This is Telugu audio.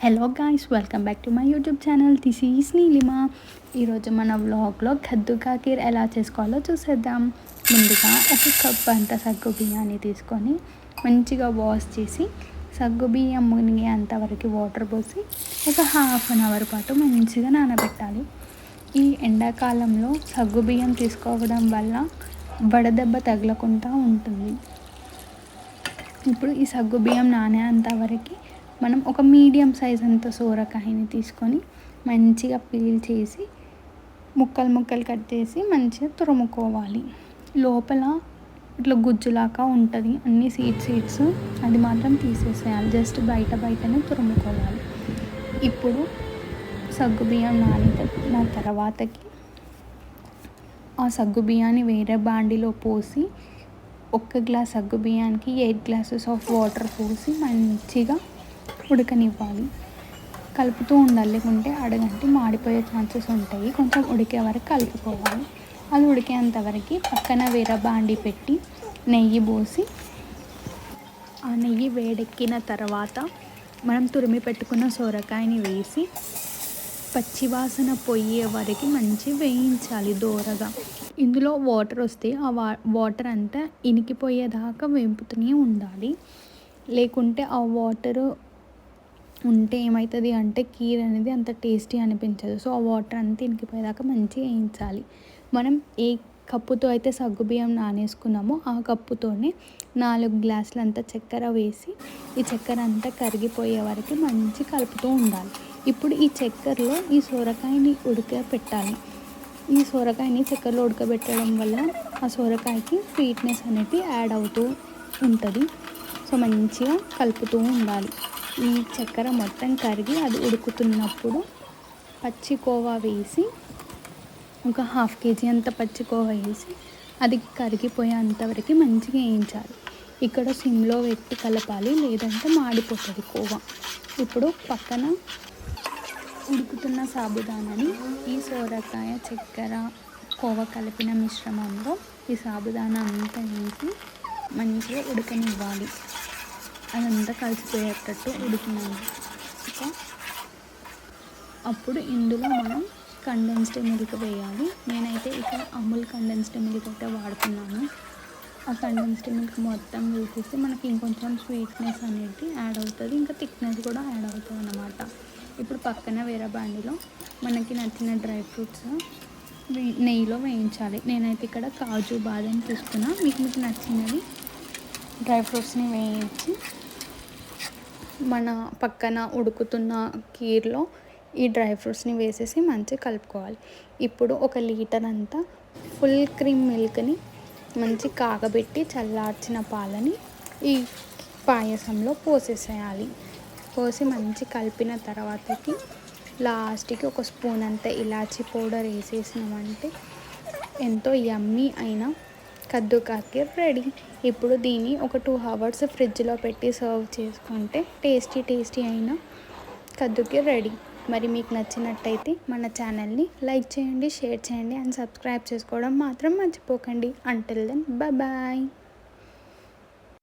Hello guys welcome back to my YouTube channel this is Neelima ఈరోజు మన వ్లాగ్లో కద్దు కాకీర్ ఎలా చేసుకోవాలో చూసేద్దాం. ముందుగా ఒక కప్ అంత సగ్గు బియ్యాన్ని తీసుకొని మంచిగా వాష్ చేసి సగ్గు బియ్యం మునిగేంత అంతవరకు వాటర్ పోసి ఒక హాఫ్ అన్ అవర్ పాటు మంచిగా నానబెట్టాలి. ఈ ఎండాకాలంలో సగ్గు బియ్యం తీసుకోవడం వల్ల వడదెబ్బ తగలకుండా ఉంటుంది. ఇప్పుడు ఈ సగ్గు బియ్యం నానే అంతవరకు మనం ఒక మీడియం సైజ్ అంత సోరకాయని తీసుకొని మంచిగా పీల్ చేసి ముక్కలు ముక్కలు కట్ చేసి మంచిగా తురుముకోవాలి. లోపల ఇట్లా గుజ్జులాగా ఉంటుంది. అన్ని సీడ్స్ సీడ్స్ అది మాత్రం తీసేసేయాలి. జస్ట్ బయట బయటనే తురుముకోవాలి. ఇప్పుడు సగ్గు బియ్యం నానిన తర్వాతకి ఆ సగ్గు బియ్యాన్ని వేరే బాండిలో పోసి ఒక్క గ్లాస్ సగ్గు బియ్యానికి ఎయిట్ గ్లాసెస్ ఆఫ్ వాటర్ పోసి మంచిగా ఉడకనివ్వాలి. కలుపుతూ ఉండాలి లేకుంటే అడగంటే మాడిపోయే ఛాన్సెస్ ఉంటాయి. కొంచెం ఉడికే వరకు కలుపుకోవాలి. అది ఉడికేంత వరకు పక్కన వేరే బాండి పెట్టి నెయ్యి పోసి ఆ నెయ్యి వేడెక్కిన తర్వాత మనం తురిమి పెట్టుకున్న సొరకాయని వేసి పచ్చివాసన పోయే వరకు మంచి వేయించాలి దోరగా. ఇందులో వాటర్ వస్తే ఆ వా వాటర్ అంతా ఇనికిపోయేదాకా వేపుతూనే ఉండాలి. లేకుంటే ఆ వాటరు ఉంటే ఏమవుతుంది అంటే కీర్ అనేది అంత టేస్టీ అనిపించదు. సో ఆ వాటర్ అంతా ఇంకిపోయేదాకా మంచిగా వేయించాలి. మనం ఏ కప్పుతో అయితే సగ్గుబియ్యం నానేసుకున్నామో ఆ కప్పుతోనే నాలుగు గ్లాసులు అంతా చక్కెర వేసి ఈ చక్కెర అంతా కరిగిపోయే వరకు మంచి కలుపుతూ ఉండాలి. ఇప్పుడు ఈ చక్కెరలో ఈ సొరకాయని ఉడక పెట్టాలి ఈ సొరకాయని చక్కెరలో ఉడకబెట్టడం వల్ల ఆ సొరకాయకి స్వీట్నెస్ అనేది యాడ్ అవుతూ ఉంటుంది. సో మంచిగా కలుపుతూ ఉండాలి. ఈ చక్కెర మొత్తం కరిగి అది ఉడుకుతున్నప్పుడు పచ్చి కోవా వేసి ఒక హాఫ్ కేజీ అంత పచ్చి కోవా వేసి అది కరిగిపోయేంతవరకు మంచిగా వేయించాలి. ఇక్కడ సిమ్లో పెట్టి కలపాలి లేదంటే మాడిపోతుంది కోవా. ఇప్పుడు పక్కన ఉడుకుతున్న సాబుదానాని ఈ సోరకాయ చక్కెర కోవ కలిపిన మిశ్రమంలో ఈ సాబుదానా అంతా వేసి మంచిగా ఉడకనివ్వాలి. అదంతా కలిసిపోయేటట్టు ఉడికినాక అప్పుడు ఇందులో మనం కండెన్స్డ్ మిల్క్ వేయాలి. నేనైతే ఇక్కడ అమూల్ కండెన్స్డ్ మిల్క్ అయితే వాడుతున్నాను. ఆ కండెన్స్డ్ మిల్క్ మొత్తం వేసేసి మనకి ఇంకొంచెం స్వీట్నెస్ అనేది యాడ్ అవుతుంది. ఇంకా థిక్నెస్ కూడా యాడ్ అవుతుంది అన్నమాట. ఇప్పుడు పక్కన వేరే బాండిలో మనకి నచ్చిన డ్రై ఫ్రూట్స్ నెయ్యిలో వేయించాలి. నేనైతే ఇక్కడ కాజు బాదం తీసుకున్నా. మీకు మీకు నచ్చినవి డ్రై ఫ్రూట్స్ని వేయించి మన పక్కన ఉడుకుతున్న కీర్లో ఈ డ్రై ఫ్రూట్స్ని వేసేసి మంచిగా కలుపుకోవాలి. ఇప్పుడు ఒక లీటర్ అంతా ఫుల్ క్రీమ్ మిల్క్ని మంచి కాగబెట్టి చల్లార్చిన పాలని ఈ పాయసంలో పోసేసేయాలి. పోసి మంచి కలిపిన తర్వాతకి లాస్ట్కి ఒక స్పూన్ అంతా ఇలాచీ పౌడర్ వేసేసినామంటే ఎంతో యమ్మీ అయిన కద్దు కాకీర్ రెడీ. ఇప్పుడు దీన్ని ఒక టూ అవర్స్ ఫ్రిడ్జ్లో పెట్టి సర్వ్ చేసుకుంటే టేస్టీ టేస్టీ అయిన కద్దుకి రెడీ. మరి మీకు నచ్చినట్టయితే మన ఛానల్ని లైక్ చేయండి షేర్ చేయండి అండ్ సబ్స్క్రైబ్ చేసుకోవడం మాత్రం మర్చిపోకండి. Until then bye